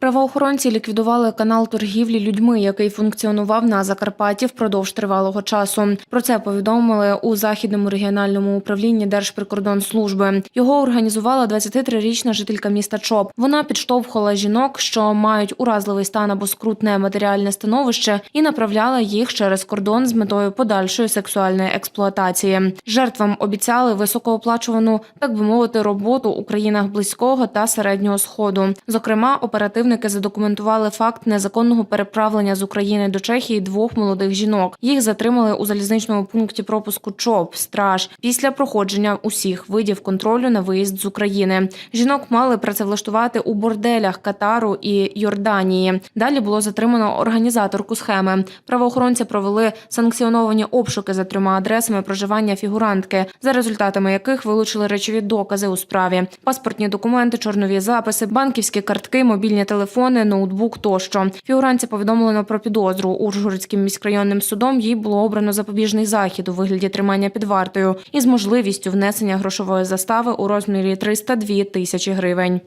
Правоохоронці ліквідували канал торгівлі людьми, який функціонував на Закарпатті впродовж тривалого часу. Про це повідомили у західному регіональному управлінні Держприкордонслужби. Його організувала 23-річна жителька міста Чоп. Вона підштовхувала жінок, що мають уразливий стан або скрутне матеріальне становище, і направляла їх через кордон з метою подальшої сексуальної експлуатації. Жертвам обіцяли високооплачувану, так би мовити, роботу у країнах близького та середнього сходу. Зокрема, оперативники задокументували факт незаконного переправлення з України до Чехії двох молодих жінок. Їх затримали у залізничному пункті пропуску ЧОП Страж після проходження усіх видів контролю на виїзд з України. Жінок мали працевлаштувати у борделях Катару і Йорданії. Далі було затримано організаторку схеми. Правоохоронці провели санкціоновані обшуки за трьома адресами проживання фігурантки, за результатами яких вилучили речові докази у справі: паспортні документи, чорнові записи, банківські картки, мобільні телефони, ноутбук тощо. Фігуранці повідомлено про підозру. Ужгородським міськрайонним судом їй було обрано запобіжний захід у вигляді тримання під вартою із можливістю внесення грошової застави у розмірі 302 тисячі гривень.